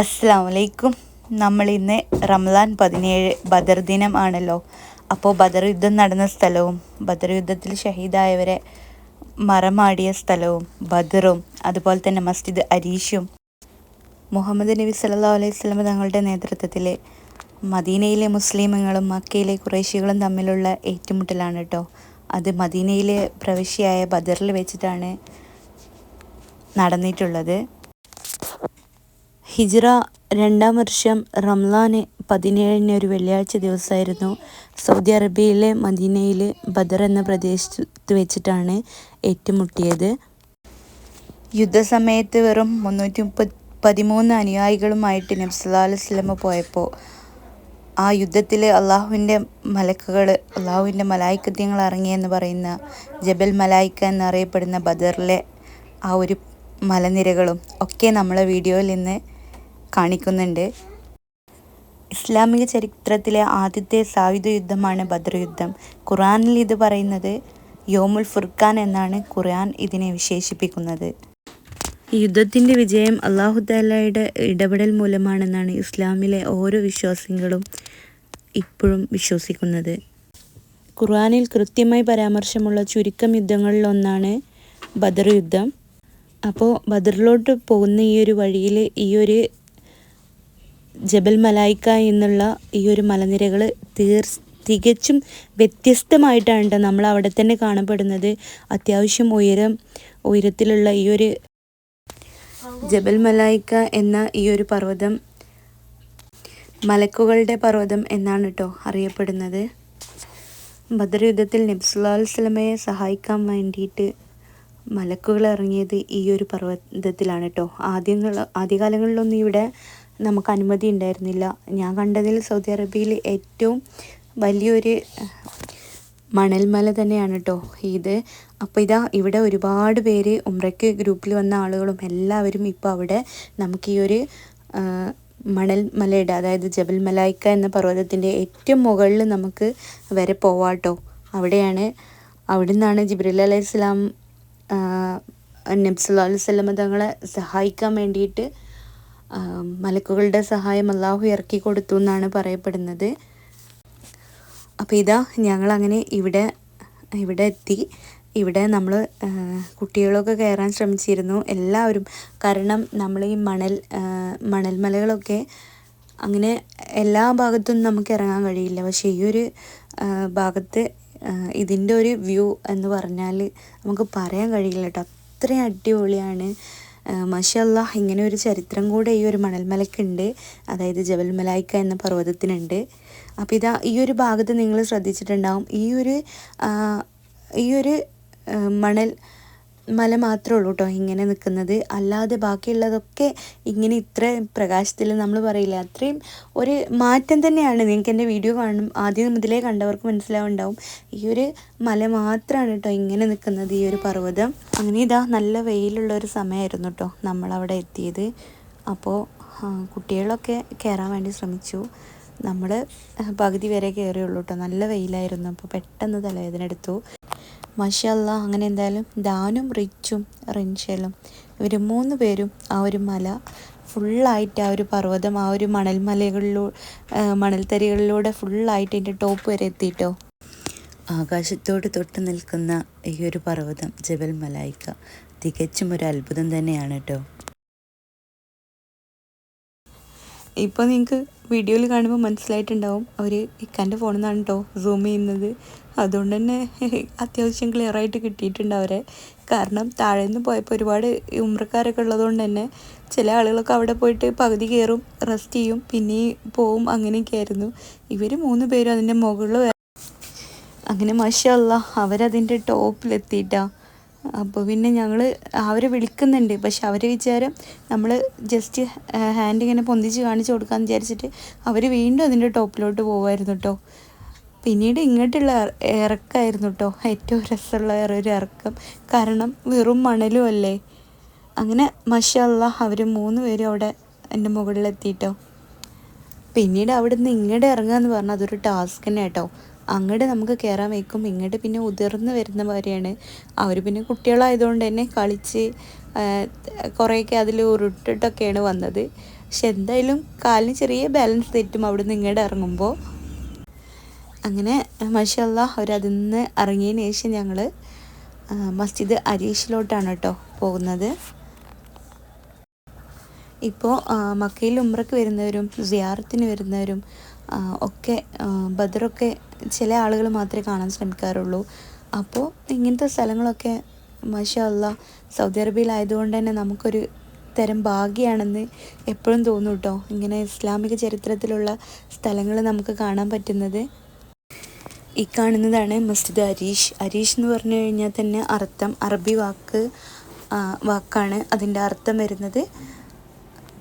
അസ്സാം വലൈക്കും നമ്മൾ ഇന്ന് റംലാൻ പതിനേഴ് ബദർ ദിനം ആണല്ലോ. അപ്പോൾ ബദർ യുദ്ധം നടന്ന സ്ഥലവും ബദർ യുദ്ധത്തിൽ ഷഹീദായവരെ മറമാടിയ സ്ഥലവും ബദറും അതുപോലെ തന്നെ മസ്ജിദ് അരീഷും മുഹമ്മദ് നബി സല്ലാ അലൈഹി സ്വലം തങ്ങളുടെ നേതൃത്വത്തിൽ മദീനയിലെ മുസ്ലിമുകളും മക്കയിലെ കുറേശികളും തമ്മിലുള്ള ഏറ്റുമുട്ടലാണ് കേട്ടോ അത് മദീനയിലെ പ്രവിശ്യയായ ബദറിൽ വെച്ചിട്ടാണ് നടന്നിട്ടുള്ളത്. ഹിജ്റ രണ്ടാം വർഷം റംലാന് പതിനേഴിന് ഒരു വെള്ളിയാഴ്ച ദിവസമായിരുന്നു. സൗദി അറേബ്യയിലെ മദീനയിൽ ബദർ എന്ന പ്രദേശത്ത് വെച്ചിട്ടാണ് ഏറ്റുമുട്ടിയത്. യുദ്ധസമയത്ത് വെറും മുന്നൂറ്റി മുപ്പത് പതിമൂന്ന് അനുയായികളുമായിട്ട് നബ്സല്ലാ പോയപ്പോൾ ആ യുദ്ധത്തിൽ അള്ളാഹുവിന്റെ മലക്കുകൾ അള്ളാഹുവിന്റെ മലായിക്കത്യങ്ങൾ ഇറങ്ങിയെന്ന് പറയുന്ന ജബൽ മലായിക്ക എന്നറിയപ്പെടുന്ന ബദറിലെ ആ ഒരു മലനിരകളും ഒക്കെ നമ്മളെ വീഡിയോയിൽ നിന്ന് കാണിക്കുന്നുണ്ട്. ഇസ്ലാമിക ചരിത്രത്തിലെ ആദ്യത്തെ സായുധ യുദ്ധമാണ് ബദർ യുദ്ധം ഖുറാനിൽ ഇത് പറയുന്നത് യോമുൽ ഫുർഖാൻ എന്നാണ് ഖുർആൻ ഇതിനെ വിശേഷിപ്പിക്കുന്നത്. യുദ്ധത്തിന്റെ വിജയം അള്ളാഹുദാലയുടെ ഇടപെടൽ മൂലമാണെന്നാണ് ഇസ്ലാമിലെ ഓരോ വിശ്വാസികളും ഇപ്പോഴും വിശ്വസിക്കുന്നത്. ഖുർആനിൽ കൃത്യമായി പരാമർശമുള്ള ചുരുക്കം യുദ്ധങ്ങളിലൊന്നാണ് ബദർ യുദ്ധം അപ്പോൾ ബദറിലോട്ട് പോകുന്ന ഈ ഒരു വഴിയിൽ ഈ ഒരു ജബൽ മലായിക്ക എന്നുള്ള ഈ ഒരു മലനിരകൾ തീർ തികച്ചും വ്യത്യസ്തമായിട്ടാണ് നമ്മൾ അവിടെ തന്നെ കാണപ്പെടുന്നത്. അത്യാവശ്യം ഉയരം ഉയരത്തിലുള്ള ഈ ഒരു ജബൽ മലായിക്ക എന്ന ഈ ഒരു പർവതം മലക്കുകളുടെ പർവതം എന്നാണ് കേട്ടോ അറിയപ്പെടുന്നത്. ബദർ യുദ്ധത്തിൽ സ്വലമയെ സഹായിക്കാൻ വേണ്ടിയിട്ട് മലക്കുകൾ ഇറങ്ങിയത് ഈ ഒരു പർവതത്തിലാണ് കേട്ടോ ആദ്യങ്ങൾ ആദ്യകാലങ്ങളിലൊന്നും ഇവിടെ നമുക്ക് അനുമതി ഉണ്ടായിരുന്നില്ല. ഞാൻ കണ്ടതിൽ സൗദി അറേബ്യയിൽ ഏറ്റവും വലിയൊരു മണൽമല തന്നെയാണ് കേട്ടോ ഇത്. അപ്പോൾ ഇതാ ഇവിടെ ഒരുപാട് പേര് ഉമ്രയ്ക്ക് ഗ്രൂപ്പിൽ വന്ന ആളുകളും എല്ലാവരും ഇപ്പോൾ അവിടെ നമുക്ക് ഈ ഒരു മണൽ മലയുടെ അതായത് ജബൽ മലായിക്ക എന്ന പർവതത്തിന്റെ ഏറ്റവും മുകളിൽ നമുക്ക് വരെ പോവാട്ടോ അവിടെയാണ് അവിടെ നിന്നാണ് ജിബ്രീൽ അലൈഹി സ്വലാം നബ്സുല്ലാ അലൈഹി തങ്ങളെ സഹായിക്കാൻ വേണ്ടിയിട്ട് മലക്കുകളുടെ സഹായം അള്ളാഹു ഇറക്കി കൊടുത്തു എന്നാണ് പറയപ്പെടുന്നത്. അപ്പോൾ ഇതാ ഞങ്ങളങ്ങനെ ഇവിടെ ഇവിടെ എത്തി. ഇവിടെ നമ്മൾ കുട്ടികളൊക്കെ കയറാൻ ശ്രമിച്ചിരുന്നു. എല്ലാവരും കാരണം നമ്മൾ ഈ മണൽ മണൽമലകളൊക്കെ അങ്ങനെ എല്ലാ ഭാഗത്തും നമുക്ക് ഇറങ്ങാൻ കഴിയില്ല. പക്ഷേ ഈ ഒരു ഭാഗത്ത് ഇതിന്റെ ഒരു വ്യൂ എന്ന് പറഞ്ഞാൽ നമുക്ക് പറയാൻ കഴിയില്ല കേട്ടോ. അത്രയും അടിപൊളിയാണ്. മഷല്ല ഇങ്ങനെ ഒരു ചരിത്രം കൂടെ ഈ ഒരു മണൽമലയ്ക്കുണ്ട് അതായത് ജബൽ മലായിക്ക എന്ന പർവതത്തിനുണ്ട്. അപ്പോൾ ഇതാ ഈ ഒരു ഭാഗത്ത് നിങ്ങൾ ശ്രദ്ധിച്ചിട്ടുണ്ടാവും. ഈ ഒരു ഈ ഒരു മണൽ മല മാത്രമേ ഉള്ളൂ കേട്ടോ ഇങ്ങനെ നിൽക്കുന്നത് അല്ലാതെ ബാക്കിയുള്ളതൊക്കെ ഇങ്ങനെ ഇത്ര പ്രകാശത്തിൽ നമ്മൾ പറയില്ല. അത്രയും ഒരു മാറ്റം തന്നെയാണ്. നിങ്ങൾക്ക് എന്റെ വീഡിയോ കാണും ആദ്യം മുതലേ കണ്ടവർക്ക് മനസ്സിലാവുണ്ടാവും. ഈ ഒരു മല മാത്രമാണ് കേട്ടോ ഇങ്ങനെ നിൽക്കുന്നത് ഈ ഒരു പർവതം. അങ്ങനെ ഇതാ നല്ല വെയിലുള്ള ഒരു സമയമായിരുന്നു കേട്ടോ നമ്മളവിടെ എത്തിയത്. അപ്പോൾ കുട്ടികളൊക്കെ കയറാൻ വേണ്ടി ശ്രമിച്ചു. നമ്മൾ പകുതി വരെ കയറിയുള്ളൂ കേട്ടോ നല്ല വെയിലായിരുന്നു. അപ്പോൾ പെട്ടെന്ന് തലവേദന എടുത്തു. മഷല്ല അങ്ങനെ എന്തായാലും ദാനും റിച്ചും റിൻഷലും ഇവർ മൂന്ന് പേരും ആ ഒരു മല ഫുള്ളായിട്ട് ആ ഒരു പർവതം ആ ഒരു മണൽമലകളിലൂടെ മണൽത്തരികളിലൂടെ ഫുള്ളായിട്ട് എന്റെ ടോപ്പ് വരെ എത്തിയിട്ടോ ആകാശത്തോട് തൊട്ട് നിൽക്കുന്ന ഈ ഒരു പർവതം ജബൽ മലായിക്ക തികച്ചും ഒരു അത്ഭുതം തന്നെയാണ് കേട്ടോ ഇപ്പോൾ നിങ്ങൾക്ക് വീഡിയോയിൽ കാണുമ്പോൾ മനസ്സിലായിട്ടുണ്ടാവും. അവർ ഇക്കാന്റെ ഫോണിൽ നിന്നാണ് കേട്ടോ സൂം ചെയ്യുന്നത്. അതുകൊണ്ട് തന്നെ അത്യാവശ്യം ക്ലിയറായിട്ട് കിട്ടിയിട്ടുണ്ട് അവരെ. കാരണം താഴെ നിന്ന് പോയപ്പോൾ ഒരുപാട് ഉമ്രക്കാരൊക്കെ ഉള്ളതുകൊണ്ട് തന്നെ ചില ആളുകളൊക്കെ അവിടെ പോയിട്ട് പകുതി കയറും റെസ്റ്റ് ചെയ്യും പിന്നെ പോവും അങ്ങനെയൊക്കെ ആയിരുന്നു. ഇവർ മൂന്ന് പേരും അതിന്റെ മുകളിൽ അങ്ങനെ മഷല്ല അവരതിന്റെ ടോപ്പിലെത്തിയിട്ടാണ് അപ്പോൾ പിന്നെ ഞങ്ങൾ അവർ വിളിക്കുന്നുണ്ട്. പക്ഷെ അവർ വിചാരം നമ്മൾ ജസ്റ്റ് ഹാൻഡ് ഇങ്ങനെ പൊന്തിച്ച് കാണിച്ച് കൊടുക്കാമെന്ന് വിചാരിച്ചിട്ട് അവർ വീണ്ടും അതിന്റെ ടോപ്പിലോട്ട് പോകുമായിരുന്നു കേട്ടോ പിന്നീട് ഇങ്ങോട്ടുള്ള ഇറക്കമായിരുന്നു കേട്ടോ ഏറ്റവും രസമുള്ള ഒരു ഇറക്കം. കാരണം വെറും മണലും അല്ലേ? അങ്ങനെ മഷല്ല അവർ മൂന്ന് പേരും അവിടെ എന്റെ മുകളിലെത്തിയിട്ടോ പിന്നീട് അവിടെ നിന്ന് ഇങ്ങോട്ട് ഇറങ്ങുക എന്ന് പറഞ്ഞാൽ അതൊരു ടാസ്ക് തന്നെ കേട്ടോ അങ്ങോട്ട് നമുക്ക് കയറാൻ വയ്ക്കും. ഇങ്ങോട്ട് പിന്നെ ഉതിർന്ന് വരുന്ന പോലെയാണ്. അവർ പിന്നെ കുട്ടികളായതുകൊണ്ട് തന്നെ കളിച്ച് കുറേയൊക്കെ അതിൽ ഉരുട്ടിട്ടൊക്കെയാണ് വന്നത്. പക്ഷെ എന്തായാലും കാലിന് ചെറിയ ബാലൻസ് തെറ്റും അവിടെ നിന്ന് ഇങ്ങോട്ട് ഇറങ്ങുമ്പോൾ അങ്ങനെ മഷല്ല അവരതിൽ നിന്ന് ഇറങ്ങിയതിന് ശേഷം ഞങ്ങൾ മസ്ജിദ് അരീഷിലോട്ടാണ് കേട്ടോ പോകുന്നത്. ഇപ്പോൾ മക്കയിൽ ഉമ്രക്ക് വരുന്നവരും സിയാറത്തിന് വരുന്നവരും ഒക്കെ ബദറൊക്കെ ചില ആളുകൾ മാത്രമേ കാണാൻ ശ്രമിക്കാറുള്ളൂ. അപ്പോൾ ഇങ്ങനത്തെ സ്ഥലങ്ങളൊക്കെ മാഷാ അല്ല സൗദി അറേബ്യയിലായതുകൊണ്ട് തന്നെ നമുക്കൊരു തരം ഭാഗ്യമാണെന്ന് എപ്പോഴും തോന്നും കേട്ടോ ഇങ്ങനെ ഇസ്ലാമിക ചരിത്രത്തിലുള്ള സ്ഥലങ്ങൾ നമുക്ക് കാണാൻ പറ്റുന്നത്. ഈ കാണുന്നതാണ് മസ്ജിദ് അരീഷ് അരീഷ് എന്ന് പറഞ്ഞു കഴിഞ്ഞാൽ തന്നെ അർത്ഥം അറബി വാക്ക് വാക്കാണ് അതിന്റെ അർത്ഥം വരുന്നത്.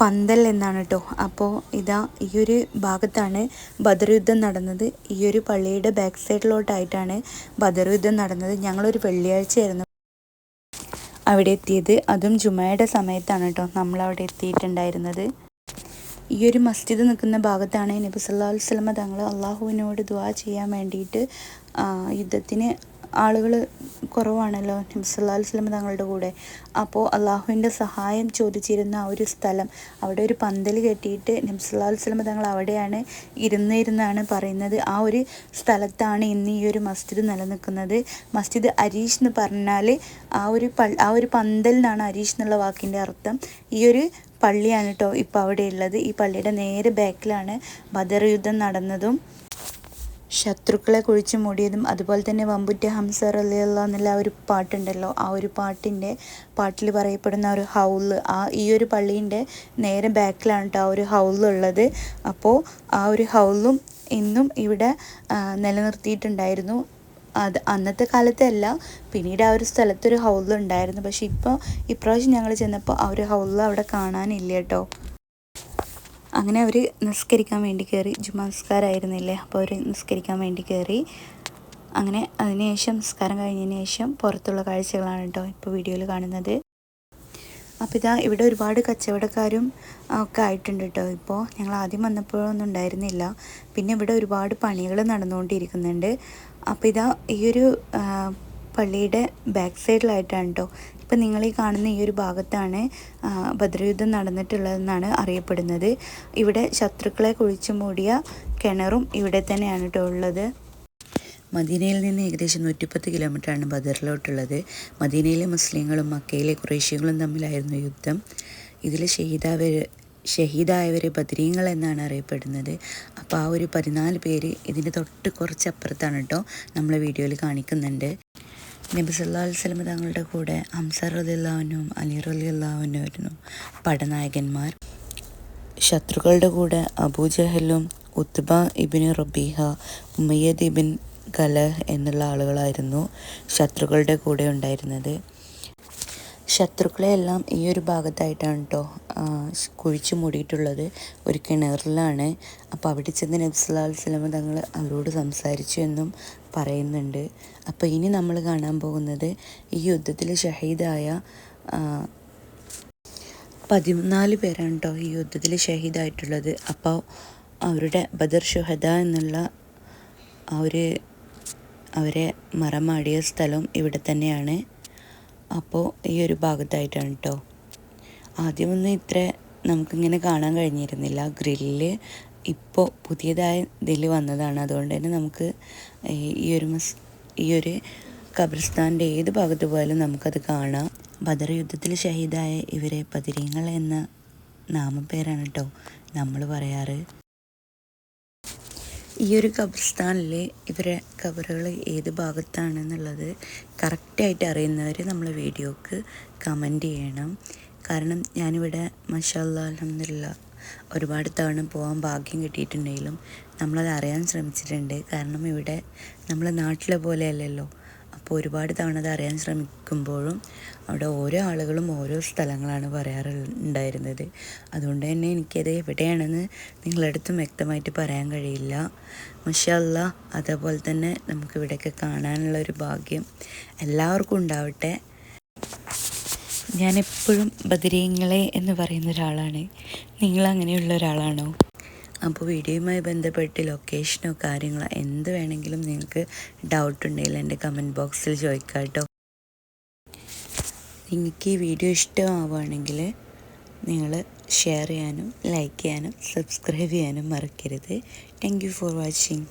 പന്തൽ എന്നാണ് കേട്ടോ അപ്പോൾ ഇതാ ഈ ഒരു ഭാഗത്താണ് ബദർ യുദ്ധം നടന്നത്. ഈ ഒരു പള്ളിയുടെ ബാക്ക് സൈഡിലോട്ടായിട്ടാണ് ബദർ യുദ്ധം നടന്നത്. ഞങ്ങളൊരു വെള്ളിയാഴ്ചയായിരുന്നു അവിടെ എത്തിയത്. അതും ജുമയുടെ സമയത്താണ് കേട്ടോ നമ്മൾ അവിടെ എത്തിയിട്ടുണ്ടായിരുന്നത്. ഈ ഒരു മസ്ജിദ് നിൽക്കുന്ന ഭാഗത്താണ് നബി സല്ലാ വസ്ലമ തങ്ങൾ അള്ളാഹുവിനോട് ദുവാ ചെയ്യാൻ വേണ്ടിയിട്ട് യുദ്ധത്തിന് ആളുകൾ കുറവാണല്ലോ. നബ്സല്ലാ വസ്ലം തങ്ങളുടെ കൂടെ. അപ്പോൾ അള്ളാഹുവിന്റെ സഹായം ചോദിച്ചിരുന്ന ആ ഒരു സ്ഥലം അവിടെ ഒരു പന്തൽ കെട്ടിയിട്ട് നബ്സല്ലാ വസ്ലം തങ്ങൾ അവിടെയാണ് ഇരുന്നിരുന്നാണ് പറയുന്നത്. ആ ഒരു സ്ഥലത്താണ് ഇന്ന് ഈ ഒരു മസ്ജിദ് നിലനിൽക്കുന്നത്. മസ്ജിദ് അരീഷ് എന്ന് പറഞ്ഞാൽ ആ ഒരു ആ ഒരു പന്തലിനാണ് അരീഷ് എന്നുള്ള വാക്കിന്റെ അർത്ഥം. ഈ ഒരു പള്ളിയാണ് കേട്ടോ ഇപ്പോൾ അവിടെ ഉള്ളത്. ഈ പള്ളിയുടെ നേരെ ബാക്കിലാണ് ബദർ യുദ്ധം നടന്നതും ശത്രുക്കളെ കുഴിച്ചു മൂടിയതും അതുപോലെ തന്നെ വമ്പുറ്റ ഹംസർ അലിയല്ല എന്നുള്ള ഒരു പാട്ടുണ്ടല്ലോ ആ ഒരു പാട്ടിന്റെ പാട്ടിൽ പറയപ്പെടുന്ന ഒരു ഹൗൾ ആ ഈ ഒരു പള്ളീന്റെ നേരെ ബാക്കിലാണ് കേട്ടോ ആ ഒരു ഹൗളുള്ളത്. അപ്പോൾ ആ ഒരു ഹൗളും ഇന്നും ഇവിടെ നിലനിർത്തിയിട്ടുണ്ടായിരുന്നു. അത് അന്നത്തെ കാലത്തല്ല പിന്നീട് ആ ഒരു സ്ഥലത്തൊരു ഹൗൾ ഉണ്ടായിരുന്നു പക്ഷേ ഇപ്പോൾ ഇപ്രാവശ്യം ഞങ്ങൾ ചെന്നപ്പോൾ ആ ഒരു ഹൗൾ അവിടെ കാണാനില്ല കേട്ടോ അങ്ങനെ അവർ നിസ്കരിക്കാൻ വേണ്ടി കയറി. ജുമാ നിസ്കാരമായിരുന്നില്ലേ? അപ്പോൾ അവർ നിസ്കരിക്കാൻ വേണ്ടി കയറി. അങ്ങനെ അതിനുശേഷം നിസ്കാരം കഴിഞ്ഞതിന് ശേഷം പുറത്തുള്ള കാഴ്ചകളാണ് കേട്ടോ ഇപ്പോൾ വീഡിയോയിൽ കാണുന്നത്. അപ്പോൾ ഇതാ ഇവിടെ ഒരുപാട് കച്ചവടക്കാരും ഒക്കെ ആയിട്ടുണ്ട് കേട്ടോ. ഇപ്പോൾ ഞങ്ങൾ ആദ്യം വന്നപ്പോഴൊന്നും ഉണ്ടായിരുന്നില്ല. പിന്നെ ഇവിടെ ഒരുപാട് പണികൾ നടന്നുകൊണ്ടിരിക്കുന്നുണ്ട്. അപ്പോൾ ഇതാ ഈ ഒരു പള്ളിയുടെ ബാക്ക് സൈഡിലായിട്ടാണ് കേട്ടോ ഇപ്പം നിങ്ങൾ ഈ കാണുന്ന ഈ ഒരു ഭാഗത്താണ് ഭദ്രയുദ്ധം നടന്നിട്ടുള്ളതെന്നാണ് അറിയപ്പെടുന്നത്. ഇവിടെ ശത്രുക്കളെ കുഴിച്ചു മൂടിയ കിണറും ഇവിടെ തന്നെയാണ് കേട്ടോ ഉള്ളത്. മദീനയിൽ നിന്ന് ഏകദേശം നൂറ്റിപ്പത്ത് കിലോമീറ്ററാണ് ബദറിലോട്ടുള്ളത്. മദീനയിലെ മുസ്ലിങ്ങളും മക്കയിലെ കുറേശ്യങ്ങളും തമ്മിലായിരുന്നു യുദ്ധം. ഇതിൽ ഷഹീദാവർ ഷഹീദായവരെ ബദ്രീങ്ങൾ എന്നാണ് അറിയപ്പെടുന്നത്. അപ്പോൾ ആ ഒരു പതിനാല് പേര് ഇതിന്റെ തൊട്ട് കുറച്ചപ്പുറത്താണ് കേട്ടോ നമ്മളെ വീഡിയോയിൽ കാണിക്കുന്നുണ്ട്. നബി സല്ലാ വസ്ലം തങ്ങളുടെ കൂടെ ഹംസർ റലിയുള്ളവനും അലി ആയിരുന്നു. പടനായകന്മാർ ശത്രുക്കളുടെ കൂടെ അബൂജഹലും ഉത്ബ ഇബിൻ റബീഹ ഉമ്മയ്യദ് ഇബിൻ കലഹ് എന്നുള്ള ആളുകളായിരുന്നു ശത്രുക്കളുടെ കൂടെ ഉണ്ടായിരുന്നത്. ശത്രുക്കളെയെല്ലാം ഈ ഒരു ഭാഗത്തായിട്ടാണ് കേട്ടോ കുഴിച്ചു മൂടിയിട്ടുള്ളത് ഒരു കിണറിലാണ്. അപ്പോൾ അവിടെ ചെന്ന് നബ്സലാൽ സ്വലമ തങ്ങൾ അവരോട് സംസാരിച്ചു എന്നും പറയുന്നുണ്ട്. അപ്പോൾ ഇനി നമ്മൾ കാണാൻ പോകുന്നത് ഈ യുദ്ധത്തിൽ ഷഹീദായ പതിനാല് പേരാണ് കേട്ടോ ഈ യുദ്ധത്തിൽ ഷഹീദായിട്ടുള്ളത്. അപ്പോൾ അവരുടെ ബദർ ഷുഹദ എന്നുള്ള ഒരു അവരെ മറമാടിയ സ്ഥലം ഇവിടെ തന്നെയാണ്. അപ്പോൾ ഈ ഒരു ഭാഗത്തായിട്ടാണ് കേട്ടോ ആദ്യമൊന്നും ഇത്ര നമുക്കിങ്ങനെ കാണാൻ കഴിഞ്ഞിരുന്നില്ല. ഗ്രില്ല് ഇപ്പോൾ പുതിയതായ ഇതിൽ വന്നതാണ്. അതുകൊണ്ട് തന്നെ നമുക്ക് ഈ ഒരു മസ് ഈ ഒരു ഖബർസ്ഥാന്റെ ഏത് ഭാഗത്ത് പോയാലും നമുക്കത് കാണാം. ബദർ യുദ്ധത്തിൽ ഷഹീദായ ഇവരെ പതിരീങ്ങൾ എന്ന നാമപ്പേരാണ് കേട്ടോ നമ്മൾ പറയാറ്. ഈ ഒരു ഖബർസ്ഥാനിൽ ഇവരെ ഖബറുകൾ ഏത് ഭാഗത്താണെന്നുള്ളത് കറക്റ്റായിട്ട് അറിയുന്നവർ നമ്മളെ വീഡിയോക്ക് കമന്റ് ചെയ്യണം. കാരണം ഞാനിവിടെ മഷാല്ല അലഹമില്ല ഒരുപാട് തവണ പോകാൻ ഭാഗ്യം കിട്ടിയിട്ടുണ്ടെങ്കിലും നമ്മളത് അറിയാൻ ശ്രമിച്ചിട്ടുണ്ട്. കാരണം ഇവിടെ നമ്മളെ നാട്ടിലെ പോലെ അല്ലല്ലോ. അപ്പോൾ ഒരുപാട് തവണ അത് അറിയാൻ ശ്രമിക്കുമ്പോഴും അവിടെ ഓരോ ആളുകളും ഓരോ സ്ഥലങ്ങളാണ് പറയാറുണ്ടായിരുന്നത് അതുകൊണ്ട് തന്നെ എനിക്കത് എവിടെയാണെന്ന് നിങ്ങളടുത്തും വ്യക്തമായിട്ട് പറയാൻ കഴിയില്ല. മഷല്ല അതേപോലെ തന്നെ നമുക്ക് ഇവിടെയൊക്കെ കാണാനുള്ള ഒരു ഭാഗ്യം എല്ലാവർക്കും ഉണ്ടാവട്ടെ. ഞാൻ എപ്പോഴും ബദരീങ്ങളെ എന്ന് പറയുന്ന ഒരാളാണ്. നിങ്ങൾ അങ്ങനെയുള്ള ഒരാളാണോ? അപ്പോൾ വീഡിയോയുമായി ബന്ധപ്പെട്ട് ലൊക്കേഷനോ കാര്യങ്ങളോ എന്ത് വേണമെങ്കിലും നിങ്ങൾക്ക് ഡൗട്ട് ഉണ്ടെങ്കിൽ എന്റെ കമന്റ് ബോക്സിൽ ചോദിക്കാം കേട്ടോ. നിങ്ങൾക്ക് ഈ വീഡിയോ ഇഷ്ടമാവുകയാണെങ്കിൽ നിങ്ങൾ ഷെയർ ചെയ്യാനും ലൈക്ക് ചെയ്യാനും സബ്സ്ക്രൈബ് ചെയ്യാനും മറക്കരുത്. Thank for watching